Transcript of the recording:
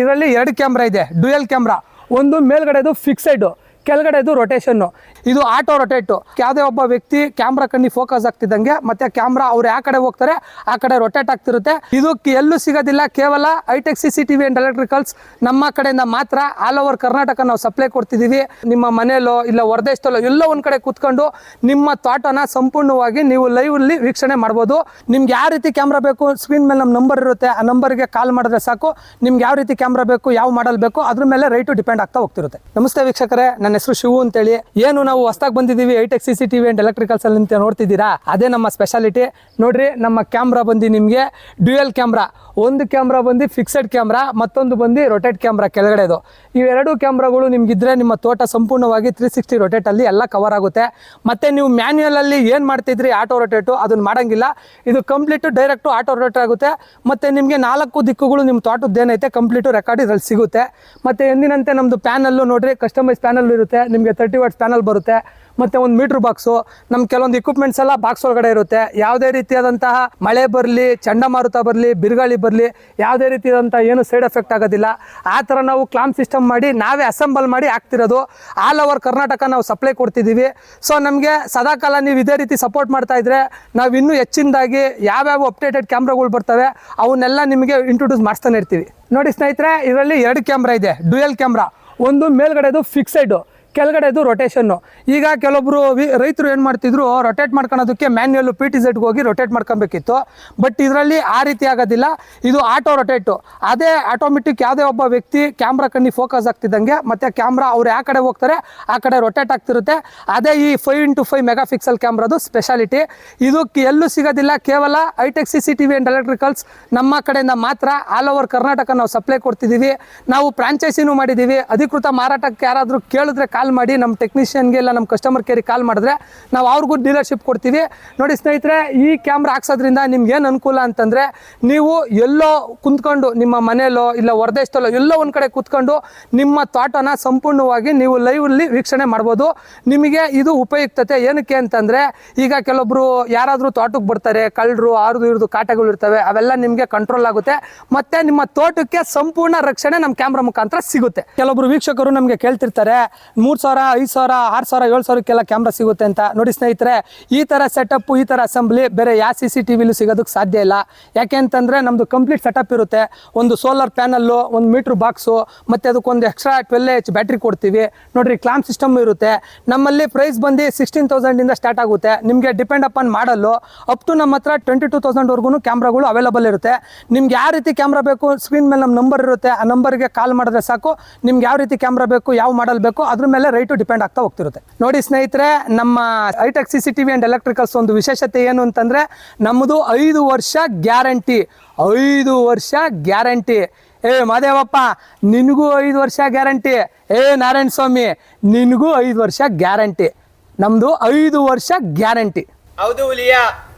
ಇದರಲ್ಲಿ ಎರಡು ಕ್ಯಾಮ್ರಾ ಇದೆ ಡ್ಯುಯಲ್ ಕ್ಯಾಮ್ರಾ. ಒಂದು ಮೇಲ್ಗಡೆದು ಫಿಕ್ಸೆಡ್ ಕೆಳಗಡೆದು ರೊಟೇಷನ್ನು ಇದು ಆಟೋ ರೊಟೇಟು ಯಾವುದೇ ಒಬ್ಬ ವ್ಯಕ್ತಿ ಕ್ಯಾಮ್ರಾ ಕಣ್ಣಿ ಫೋಕಸ್ ಆಗ್ತಿದ್ದಂಗೆ, ಮತ್ತೆ ಕ್ಯಾಮ್ರಾ ಅವ್ರು ಯಾವ ಕಡೆ ಹೋಗ್ತಾರೆ, ಆ ಕಡೆ ರೊಟೇಟ್ ಆಗ್ತಿರುತ್ತೆ. ಇದು ಎಲ್ಲೂ ಸಿಗೋದಿಲ್ಲ, ಕೇವಲ iTech C C T V and Electricals ನಮ್ಮ ಕಡೆಯಿಂದ ಮಾತ್ರ ಆಲ್ ಓವರ್ ಕರ್ನಾಟಕ ನಾವು ಸಪ್ಲೈ ಕೊಡ್ತಿದ್ದೀವಿ. ನಿಮ್ಮ ಮನೆಯಲ್ಲೋ ಇಲ್ಲ ಹೊರದೇಶದಲ್ಲೋ ಎಲ್ಲೋ ಒಂದು ಕಡೆ ಕೂತ್ಕೊಂಡು ನಿಮ್ಮ ತೋಟನ ಸಂಪೂರ್ಣವಾಗಿ ನೀವು ಲೈವ್ ಅಲ್ಲಿ ವೀಕ್ಷಣೆ ಮಾಡ್ಬೋದು. ನಿಮ್ಗೆ ಯಾವ ರೀತಿ ಕ್ಯಾಮ್ರಾ ಬೇಕು ಸ್ಕ್ರೀನ್ ಮೇಲೆ ನಮ್ಮ ನಂಬರ್ ಇರುತ್ತೆ, ಆ ನಂಬರ್ಗೆ ಕಾಲ್ ಮಾಡಿದ್ರೆ ಸಾಕು. ನಿಮ್ಗೆ ಯಾವ ರೀತಿ ಕ್ಯಾಮ್ರಾ ಬೇಕು, ಯಾವ ಮಾಡಲ್ ಬೇಕು, ಅದ್ರ ಮೇಲೆ ರೈಟು ಡಿಪೆಂಡ್ ಆಗ್ತಾ ಹೋಗ್ತಿರುತ್ತೆ. ನಮಸ್ತೆ ವೀಕ್ಷಕರೇ, ನನ್ನ ಹೆಸರು ಶಿವು ಅಂತೇಳಿ. ಏನು ನಾವು ಹೊಸ್ದಾಗಿ ಬಂದಿದ್ದೀವಿ iTech C C T V and Electricals ಅಲ್ಲಿ ಅಂತ ನೋಡ್ತಿದ್ದೀರಾ? ಅದೇ ನಮ್ಮ ಸ್ಪೆಷಾಲಿಟಿ ನೋಡ್ರಿ, ನಮ್ಮ ಕ್ಯಾಮ್ರಾ ಬಂದು ನಿಮಗೆ ಡ್ಯುಯಲ್ ಕ್ಯಾಮ್ರಾ ಒಂದು ಕ್ಯಾಮ್ರಾ ಬಂದು ಫಿಕ್ಸೆಡ್ ಕ್ಯಾಮ್ರಾ ಮತ್ತೊಂದು ಬಂದು ರೊಟೇಟ್ ಕ್ಯಾಮ್ರಾ ಕೆಳಗಡೆದು. ಇವೆರಡು ಕ್ಯಾಮ್ರಾಗಳು ನಿಮ್ಗಿದ್ರೆ ನಿಮ್ಮ ತೋಟ ಸಂಪೂರ್ಣವಾಗಿ ತ್ರೀ ಸಿಕ್ಸ್ಟಿ ರೊಟೇಟ್ ಅಲ್ಲಿ ಎಲ್ಲ ಕವರ್ ಆಗುತ್ತೆ. ಮತ್ತೆ ನೀವು ಮ್ಯಾನ್ಯಲಲ್ಲಿ ಏನು ಮಾಡ್ತಿದ್ರಿ ಆಟೋ ರೊಟೇಟು ಅದನ್ನ ಮಾಡಂಗಿಲ್ಲ. ಇದು ಕಂಪ್ಲೀಟ್ ಡೈರೆಕ್ಟು ಆಟೋ ರೊಟೇಟ್ ಆಗುತ್ತೆ. ಮತ್ತೆ ನಿಮಗೆ ನಾಲ್ಕು ದಿಕ್ಕುಗಳು ನಿಮ್ಮ ತೋಟದ್ದು ಏನೈತೆ ಕಂಪ್ಲೀಟು ರೆಕಾರ್ಡ್ ಇದ್ರಲ್ಲಿ ಸಿಗುತ್ತೆ. ಮತ್ತೆ ಎಂದಿನಂತೆ ನಮ್ಮದು ಪ್ಯಾನಲ್ಲು ನೋಡಿರಿ ಕಸ್ಟಮೈಸ್ ಪ್ಯಾನಲ್ ಇರುತ್ತೆ, ನಿಮಗೆ ತರ್ಟಿ ವಾಟ್ಸ್ ಪ್ಯಾನಲ್ ಬರುತ್ತೆ, ಮತ್ತೆ ಒಂದು ಮೀಟ್ರ್ ಬಾಕ್ಸು ನಮ್ಮ ಕೆಲವೊಂದು ಇಕ್ವಿಪ್ಮೆಂಟ್ಸ್ ಎಲ್ಲ ಬಾಕ್ಸ್ ಒಳಗಡೆ ಇರುತ್ತೆ. ಯಾವುದೇ ರೀತಿಯಾದಂತಹ ಮಳೆ ಬರಲಿ ಚಂಡಮಾರುತ ಬರಲಿ, ಬಿರುಗಾಳಿ ಬರಲಿ, ಯಾವುದೇ ರೀತಿಯಾದಂಥ ಏನು ಸೈಡ್ ಎಫೆಕ್ಟ್ ಆಗೋದಿಲ್ಲ. ಆ ಥರ ನಾವು ಕ್ಲಾಮ್ ಸಿಸ್ಟಮ್ ಮಾಡಿ, ನಾವೇ ಅಸೆಂಬಲ್ ಮಾಡಿ ಹಾಕ್ತಿರೋದು. ಆಲ್ ಓವರ್ ಕರ್ನಾಟಕ ನಾವು ಸಪ್ಲೈ ಕೊಡ್ತಿದ್ದೀವಿ ಸೊ ನಮಗೆ ಸದಾಕಾಲ ನೀವು ಇದೇ ರೀತಿ ಸಪೋರ್ಟ್ ಮಾಡ್ತಾ ಇದ್ರೆ, ನಾವು ಇನ್ನೂ ಹೆಚ್ಚಿನದಾಗಿ ಯಾವ್ಯಾವ ಅಪ್ಡೇಟೆಡ್ ಕ್ಯಾಮ್ರಾಗಳು ಬರ್ತವೆ, ಅವನ್ನೆಲ್ಲ ನಿಮಗೆ ಇಂಟ್ರೊಡ್ಯೂಸ್ ಮಾಡಿಸ್ತಾನೆ ಇರ್ತೀವಿ. ನೋಡಿ ಸ್ನೇಹಿತರೆ, ಇದರಲ್ಲಿ ಎರಡು ಕ್ಯಾಮ್ರಾ ಇದೆ ಡ್ಯುಯಲ್ ಕ್ಯಾಮ್ರಾ ಒಂದು ಮೇಲ್ಗಡೆದು ಫಿಕ್ಸೆಡ್ ಕೆಳಗಡೆದು ರೊಟೇಷನ್ನು ಈಗ ಕೆಲವೊಬ್ರು ವಿ ರೈತರು ಏನು ಮಾಡ್ತಿದ್ರು ರೊಟೇಟ್ ಮಾಡ್ಕೊಳೋದಕ್ಕೆ ಮ್ಯಾನ್ಯಲ್ಲು ಪಿ ಟಿ ಝೆಡ್ಗೆ ಹೋಗಿ ರೊಟೇಟ್ ಮಾಡ್ಕೊಬೇಕಿತ್ತು. ಬಟ್ ಇದರಲ್ಲಿ ಆ ರೀತಿ ಆಗೋದಿಲ್ಲ. ಇದು ಆಟೋ ರೊಟೇಟು ಅದೇ ಆಟೋಮೆಟಿಕ್ ಯಾವುದೇ ಒಬ್ಬ ವ್ಯಕ್ತಿ ಕ್ಯಾಮ್ರಾ ಕಣ್ಣಿ ಫೋಕಸ್ ಆಗ್ತಿದ್ದಂಗೆ, ಮತ್ತು ಕ್ಯಾಮ್ರಾ ಅವ್ರು ಯಾವ ಕಡೆ ಹೋಗ್ತಾರೆ, ಆ ಕಡೆ ರೊಟೇಟ್ ಆಗ್ತಿರುತ್ತೆ. ಅದೇ ಈ five into five mega pixel ಕ್ಯಾಮ್ರಾದು ಸ್ಪೆಷಾಲಿಟಿ ಇದು ಎಲ್ಲೂ ಸಿಗೋದಿಲ್ಲ. ಕೇವಲ iTech C C T V and Electricals ನಮ್ಮ ಕಡೆಯಿಂದ ಮಾತ್ರ ಆಲ್ ಓವರ್ ಕರ್ನಾಟಕ ನಾವು ಸಪ್ಲೈ ಕೊಡ್ತಿದ್ದೀವಿ. ನಾವು ಫ್ರಾಂಚೈಸಿನೂ ಮಾಡಿದ್ದೀವಿ. ಅಧಿಕೃತ ಮಾರಾಟಕ್ಕೆ ಯಾರಾದರೂ ಕೇಳಿದ್ರೆ ಕಾಲ್ ಮಾಡಿ ನಮ್ಮ ಟೆಕ್ನಿಷಿಯನ್ಗೆ ಇಲ್ಲ ನಮ್ಮ ಕಸ್ಟಮರ್ ಕೇರಿಗೆ ಕಾಲ್ ಮಾಡಿದ್ರೆ ನಾವು ಅವ್ರಿಗೂ ಡೀಲರ್ಶಿಪ್ ಕೊಡ್ತೀವಿ. ನೋಡಿ ಸ್ನೇಹಿತರೆ, ಈ ಕ್ಯಾಮ್ರಾ ಹಾಕ್ಸೋದ್ರಿಂದ ನಿಮ್ಗೆ ಏನು ಅನುಕೂಲ ಅಂತಂದರೆ ನೀವು ಎಲ್ಲೋ ಕುಂತ್ಕೊಂಡು ನಿಮ್ಮ ಮನೆಯಲ್ಲೋ ಇಲ್ಲ ಹೊರದೇಶದಲ್ಲೋ ಎಲ್ಲೋ ಒಂದು ಕಡೆ ಕೂತ್ಕೊಂಡು ನಿಮ್ಮ ತೋಟನ ಸಂಪೂರ್ಣವಾಗಿ ನೀವು ಲೈವಲ್ಲಿ ವೀಕ್ಷಣೆ ಮಾಡ್ಬೋದು. ನಿಮಗೆ ಇದು ಉಪಯುಕ್ತತೆ. ಏನಕ್ಕೆ ಅಂತಂದರೆ ಈಗ ಕೆಲವೊಬ್ರು ಯಾರಾದರೂ ತೋಟಕ್ಕೆ ಬರ್ತಾರೆ, ಕಳ್ಳರು, ಆರ್ದು, ಇರ್ದು, ಕಾಟಗಳು ಇರ್ತವೆ, ಅವೆಲ್ಲ ನಿಮಗೆ ಕಂಟ್ರೋಲ್ ಆಗುತ್ತೆ. ಮತ್ತೆ ನಿಮ್ಮ ತೋಟಕ್ಕೆ ಸಂಪೂರ್ಣ ರಕ್ಷಣೆ ನಮ್ಮ ಕ್ಯಾಮ್ರಾ ಮುಖಾಂತರ ಸಿಗುತ್ತೆ. ಕೆಲವೊಬ್ರು ವೀಕ್ಷಕರು ನಮಗೆ ಕೇಳ್ತಿರ್ತಾರೆ ಮೂರು ಸಾವಿರ, ಐದು ಸಾವಿರ, ಆರು ಸಾವಿರ, ಏಳು ಸಾವಿರಕ್ಕೆಲ್ಲ ಕ್ಯಾಮ್ರಾ ಸಿಗುತ್ತೆ ಅಂತ ನೋಡಿ ಸ್ನೇಹಿತರೆ, ಈ ಥರ ಸೆಟಪ್ ಈ ಥರ ಅಸೆಂಬ್ಲಿ ಬೇರೆ ಯಾವ ಸಿ ಸಿ ಟಿ ವಿಲೂ ಸಿಗೋದಕ್ಕೆ ಸಾಧ್ಯ ಇಲ್ಲ. ಯಾಕೆ ಅಂತಂದರೆ ನಮ್ಮದು ಕಂಪ್ಲೀಟ್ ಸೆಟಪ್ ಇರುತ್ತೆ. ಒಂದು ಸೋಲಾರ್ ಪ್ಯಾನಲ್ಲು ಒಂದು ಮೀಟ್ರ್ ಬಾಕ್ಸು ಮತ್ತು ಅದಕ್ಕೊಂದು ಎಕ್ಸ್ಟ್ರಾ ಟ್ವೆಲ್ ಎಚ್ ಬ್ಯಾಟ್ರಿ ಕೊಡ್ತೀವಿ. ನೋಡಿರಿ ಕ್ಲಾಂಪ್ ಸಿಸ್ಟಮ್ ಇರುತ್ತೆ. ನಮ್ಮಲ್ಲಿ ಪ್ರೈಸ್ ಬಂದು ಸಿಕ್ಸ್ಟೀನ್ ತೌಸಂಡಿಂದ ಸ್ಟಾರ್ಟ್ ಆಗುತ್ತೆ. ನಿಮಗೆ depend upon model up to ನಮ್ಮ ಹತ್ರ ಟ್ವೆಂಟಿ ಟೂ ತೌಸಂಡ್ವರೆಗೂ ಕ್ಯಾಮ್ರಾಗಳು ಅವೈಲಬಲ್ ಇರುತ್ತೆ. ನಿಮ್ಗೆ ಯಾವ ರೀತಿ ಕ್ಯಾಮ್ರಾ ಬೇಕು ಸ್ಕ್ರೀನ್ ಮೇಲೆ ನಮ್ಮ ನಂಬರ್ ಇರುತ್ತೆ. ಆ ನಂಬರ್ಗೆ ಕಾಲ್ ಮಾಡಿದ್ರೆ ಸಾಕು. ನಿಮ್ಗೆ ಯಾವ ರೀತಿ ಕ್ಯಾಮ್ರಾ ಬೇಕು, ಯಾವ ಮಾಡಲ್ ಬೇಕು, ಅದ್ರ ಮೇಲೆ ರೈಟು ಡಿಪೆಂಡ್ ಆಗ್ತಾ ಹೋಗ್ತಿರುತ್ತೆ. ನೋಡಿ ಸ್ನೇಹಿತರೆ, ನಮ್ಮ iTech C C T V and Electricals ಒಂದು ವಿಶೇಷತೆ ಏನು ಅಂತಂದರೆ ನಮ್ಮದು ಐದು ವರ್ಷ ಗ್ಯಾರಂಟಿ. ಐದು ವರ್ಷ ಗ್ಯಾರಂಟಿ. ಏ ಮಾದೇವಪ್ಪ, ನಿನಗೂ ಐದು ವರ್ಷ ಗ್ಯಾರಂಟಿ. ಏ ನಾರಾಯಣ ಸ್ವಾಮಿ, ನಿನಗೂ ಐದು ವರ್ಷ ಗ್ಯಾರಂಟಿ. ನಮ್ಮದು ಐದು ವರ್ಷ ಗ್ಯಾರಂಟಿ. ಹೌದು ಹುಲಿಯ.